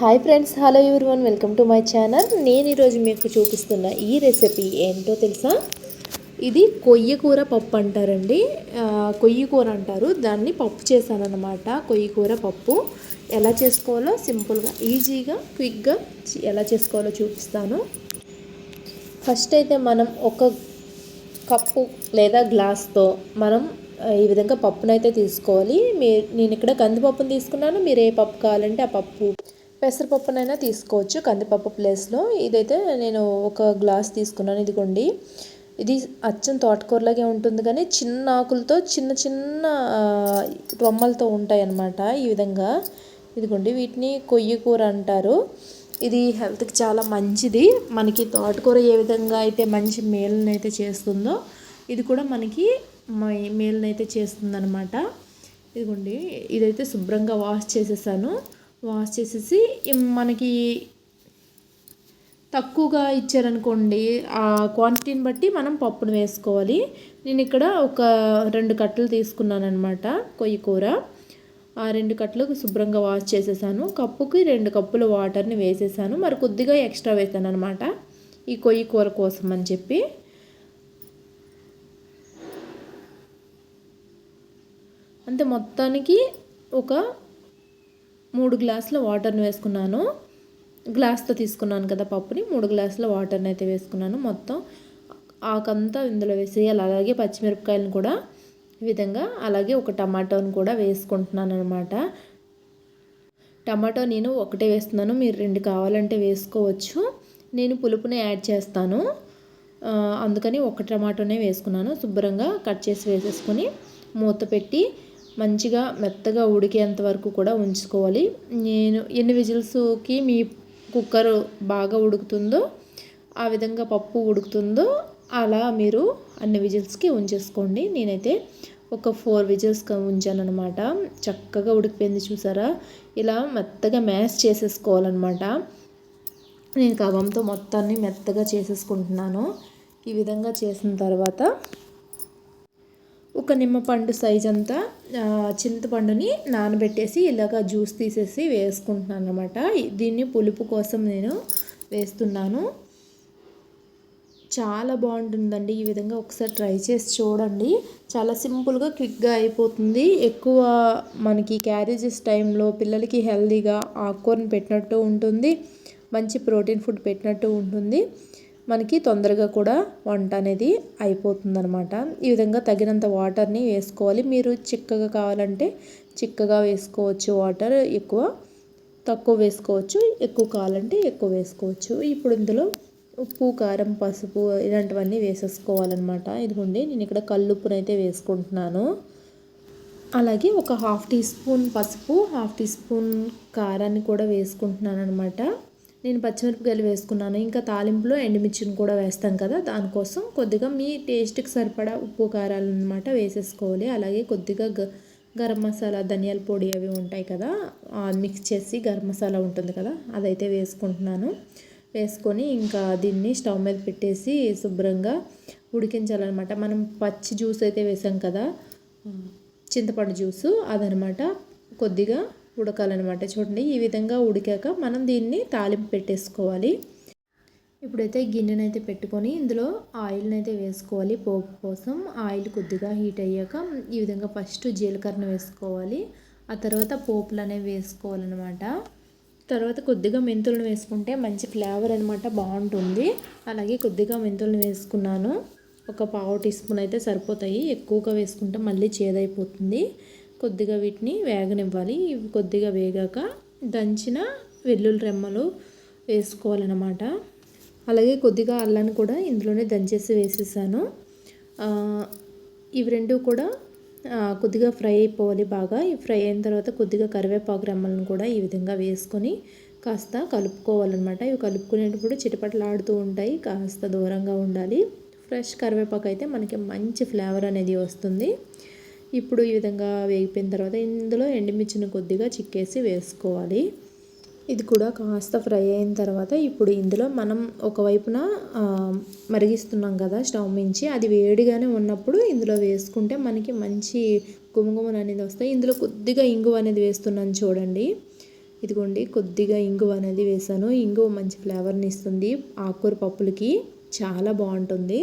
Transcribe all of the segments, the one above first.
Hi friends hello one welcome to my channel. నేను ఈరోజు మీకు చూపిస్తున్న ఈ రెసిపీ ఏంటో తెలుసా? ఇది కొయ్య కూర పప్పు అంటారండి. కొయ్యకూర కొయ్య కూర అంటారు. దాన్ని పప్పు చేశాను అనమాట కొయ్య కూర పప్పు ఎలా చేసుకోవాలో సింపుల్గా ఈజీగా క్విక్గా ఎలా చేసుకోవాలో చూపిస్తాను. ఫస్ట్ అయితే మనం ఒక కప్పు లేదా గ్లాస్తో మనం ఈ విధంగా పప్పునైతే తీసుకోవాలి. మీ నేను ఇక్కడ కందిపప్పును తీసుకున్నాను. మీరు ఏ పప్పు కావాలంటే ఆ పప్పు పెసరపప్పునైనా తీసుకోవచ్చు. కందిపప్పు ప్లేస్లో. ఇదైతే నేను ఒక గ్లాస్ తీసుకున్నాను. ఇదిగోండి. ఇది అచ్చం తోటకూరలాగే ఉంటుంది కానీ చిన్న ఆకులతో చిన్న చిన్న రొమ్మలతో ఉంటాయి అన్నమాట ఈ విధంగా. ఇదిగోండి. వీటిని కొయ్యి కూర అంటారు. ఇది హెల్త్కి చాలా మంచిది. మనకి తోటకూర ఏ విధంగా అయితే మంచి మేలుని అయితే చేస్తుందో ఇది కూడా మనకి మేలునైతే అయితే చేస్తుంది అనమాట ఇదిగోండి. ఇదైతే శుభ్రంగా వాష్ చేసేసాను. వాష్ చేసేసి మనకి తక్కువగా ఇచ్చారనుకోండి ఆ క్వాంటిటీని బట్టి మనం పప్పును వేసుకోవాలి. నేను ఇక్కడ ఒక రెండు కట్టలు తీసుకున్నాను అనమాట కొయ్యి కూర. ఆ రెండు కట్టలు శుభ్రంగా వాష్ చేసేసాను. కప్పుకి రెండు కప్పుల వాటర్ని వేసేసాను. మరి కొద్దిగా ఎక్స్ట్రా వేసాను అనమాట ఈ కొయ్యి కూర కోసం అని చెప్పి. అంతే మొత్తానికి ఒక మూడు గ్లాసుల వాటర్ని వేసుకున్నాను. గ్లాస్తో తీసుకున్నాను కదా పప్పుని. మూడు గ్లాసుల వాటర్ని అయితే వేసుకున్నాను. మొత్తం ఆకంతా ఇందులో వేసేయాలి. అలాగే పచ్చిమిరపకాయలను కూడా ఈ విధంగా అలాగే ఒక టమాటోని కూడా వేసుకుంటున్నాను అనమాట టమాటో నేను ఒకటే వేస్తున్నాను. మీరు రెండు కావాలంటే వేసుకోవచ్చు. నేను పులుపుని యాడ్ చేస్తాను. అందుకని ఒక టమాటోనే వేసుకున్నాను. శుభ్రంగా కట్ చేసి వేసేసుకొని మూత పెట్టి మంచిగా మెత్తగా ఉడికేంత వరకు కూడా ఉంచుకోవాలి. నేను ఎన్ని విజిల్స్కి మీ కుక్కర్ బాగా ఉడుకుతుందో ఆ విధంగా పప్పు ఉడుకుతుందో అలా మీరు అన్ని విజిల్స్కి ఉంచేసుకోండి. నేనైతే ఒక ఫోర్ విజిల్స్ ఉంచాను అనమాట చక్కగా ఉడికిపోయింది చూసారా? ఇలా మెత్తగా మ్యాష్ చేసేసుకోవాలన్నమాట. నేను కవంతో మొత్తాన్ని మెత్తగా చేసేసుకుంటున్నాను. ఈ విధంగా చేసిన తర్వాత ఒక నిమ్మపండు సైజ్ అంతా చింతపండుని నానబెట్టేసి ఇలాగ జ్యూస్ తీసేసి వేసుకుంటున్నాను అనమాట దీన్ని పులుపు కోసం నేను వేస్తున్నాను. చాలా బాగుంటుందండి. ఈ విధంగా ఒకసారి ట్రై చేసి చూడండి. చాలా సింపుల్గా క్విక్గా అయిపోతుంది. ఎక్కువ మనకి క్యారేజెస్ టైంలో పిల్లలకి హెల్తీగా ఆకుకూరని పెట్టినట్టు ఉంటుంది. మంచి ప్రోటీన్ ఫుడ్ పెట్టినట్టు ఉంటుంది. మనకి తొందరగా కూడా వంట అనేది అయిపోతుంది అనమాట ఈ విధంగా తగినంత వాటర్ని వేసుకోవాలి. మీరు చిక్కగా కావాలంటే చిక్కగా వేసుకోవచ్చు. వాటర్ ఎక్కువ తక్కువ వేసుకోవచ్చు. ఎక్కువ కావాలంటే ఎక్కువ వేసుకోవచ్చు. ఇప్పుడు ఇందులో ఉప్పు కారం పసుపు ఇలాంటివన్నీ వేసేసుకోవాలన్నమాట. ఇదిగోండి నేను ఇక్కడ కల్లుప్పునైతే వేసుకుంటున్నాను. అలాగే ఒక హాఫ్ టీ స్పూన్ పసుపు హాఫ్ టీ స్పూన్ కారాన్ని కూడా వేసుకుంటున్నాను అనమాట నేను పచ్చిమిరపకాయలు వేసుకున్నాను. ఇంకా తాలింపులో ఎండుమిర్చిని కూడా వేస్తాం కదా దానికోసం కొద్దిగా మీ టేస్ట్కి సరిపడా ఉప్పు కారాలు అనమాట వేసేసుకోవాలి. అలాగే కొద్దిగా గ గరం మసాలా ధనియాల పొడి అవి ఉంటాయి కదా మిక్స్ చేసి గరం మసాలా ఉంటుంది కదా అదైతే వేసుకుంటున్నాను. వేసుకొని ఇంకా దీన్ని స్టవ్ మీద పెట్టేసి శుభ్రంగా ఉడికించాలన్నమాట. మనం పచ్చి జ్యూస్ అయితే వేసాం కదా చింతపండు జ్యూసు అదనమాట కొద్దిగా ఉడకాలన్నమాట చూడండి. ఈ విధంగా ఉడికాక మనం దీన్ని తాలింపు పెట్టేసుకోవాలి. ఇప్పుడైతే గిన్నెనైతే పెట్టుకొని ఇందులో ఆయిల్ని అయితే వేసుకోవాలి పోపు కోసం. ఆయిల్ కొద్దిగా హీట్ అయ్యాక ఈ విధంగా ఫస్ట్ జీలకర్ర వేసుకోవాలి. ఆ తర్వాత పోపులు అనేవి వేసుకోవాలన్నమాట. తర్వాత కొద్దిగా మెంతులను వేసుకుంటే మంచి ఫ్లేవర్ అనమాట బాగుంటుంది. అలాగే కొద్దిగా మెంతులను వేసుకున్నాను. ఒక పావు టీ స్పూన్ అయితే సరిపోతాయి. ఎక్కువగా వేసుకుంటే మళ్ళీ చేదైపోతుంది. కొద్దిగా వీటిని వేగనివ్వాలి. ఇవి కొద్దిగా వేగాక దంచిన వెల్లుల్లి రెమ్మలు వేసుకోవాలన్నమాట. అలాగే కొద్దిగా అల్లాన్ని కూడా ఇందులోనే దంచేసి వేసేసాను. ఇవి రెండు కూడా కొద్దిగా ఫ్రై అయిపోవాలి బాగా. ఈ ఫ్రై అయిన తర్వాత కొద్దిగా కరివేపాకు రెమ్మలను కూడా ఈ విధంగా వేసుకొని కాస్త కలుపుకోవాలన్నమాట. ఇవి కలుపుకునేటప్పుడు చిటపటలాడుతూ ఉంటాయి కాస్త దూరంగా ఉండాలి. ఫ్రెష్ కరివేపాకు అయితే మనకి మంచి ఫ్లేవర్ అనేది వస్తుంది. ఇప్పుడు ఈ విధంగా వేగిపోయిన తర్వాత ఇందులో ఎండుమిర్చిని కొద్దిగా చిక్కేసి వేసుకోవాలి. ఇది కూడా కాస్త ఫ్రై అయిన తర్వాత ఇప్పుడు ఇందులో మనం ఒకవైపున మరిగిస్తున్నాం కదా స్టవ్ మించి అది వేడిగానే ఉన్నప్పుడు ఇందులో వేసుకుంటే మనకి మంచి గుమగుమలు అనేది వస్తాయి. ఇందులో కొద్దిగా ఇంగువ అనేది వేస్తున్నాను చూడండి. ఇదిగోండి కొద్దిగా ఇంగువ అనేది వేసాను ఇంగువ మంచి ఫ్లేవర్ని ఇస్తుంది ఆకుకూర పప్పులకి. చాలా బాగుంటుంది.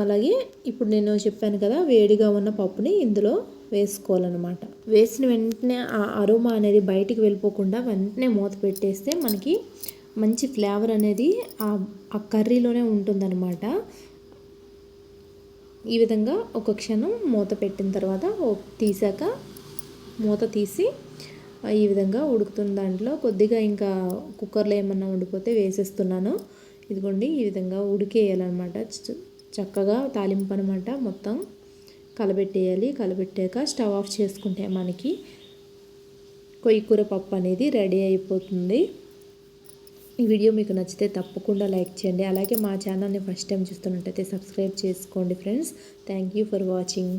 అలాగే ఇప్పుడు నేను చెప్పాను కదా వేడిగా ఉన్న పప్పుని ఇందులో వేసుకోవాలన్నమాట. వేసిన వెంటనే ఆ అరోమా అనేది బయటికి వెళ్ళిపోకుండా వెంటనే మూత పెట్టేస్తే మనకి మంచి ఫ్లేవర్ అనేది ఆ కర్రీలోనే ఉంటుందన్నమాట. ఈ విధంగా ఒక క్షణం మూత పెట్టిన తర్వాత తీసాక మూత తీసి ఈ విధంగా ఉడుకుతున్న దాంట్లో కొద్దిగా ఇంకా కుక్కర్లో ఏమన్నా ఉండిపోతే వేసేస్తున్నాను. ఇదిగోండి ఈ విధంగా ఉడికేయాలన్నమాట. చక్కగా తాలింపు అనమాట మొత్తం కలబెట్టేయాలి. కలబెట్టాక స్టవ్ ఆఫ్ చేసుకుంటే మనకి కొయ్యకూర పప్పు అనేది రెడీ అయిపోతుంది. ఈ వీడియో మీకు నచ్చితే తప్పకుండా లైక్ చేయండి. అలాగే మా ఛానల్ని ఫస్ట్ టైం చూస్తున్నట్టయితే సబ్స్క్రైబ్ చేసుకోండి friends. Thank you for watching.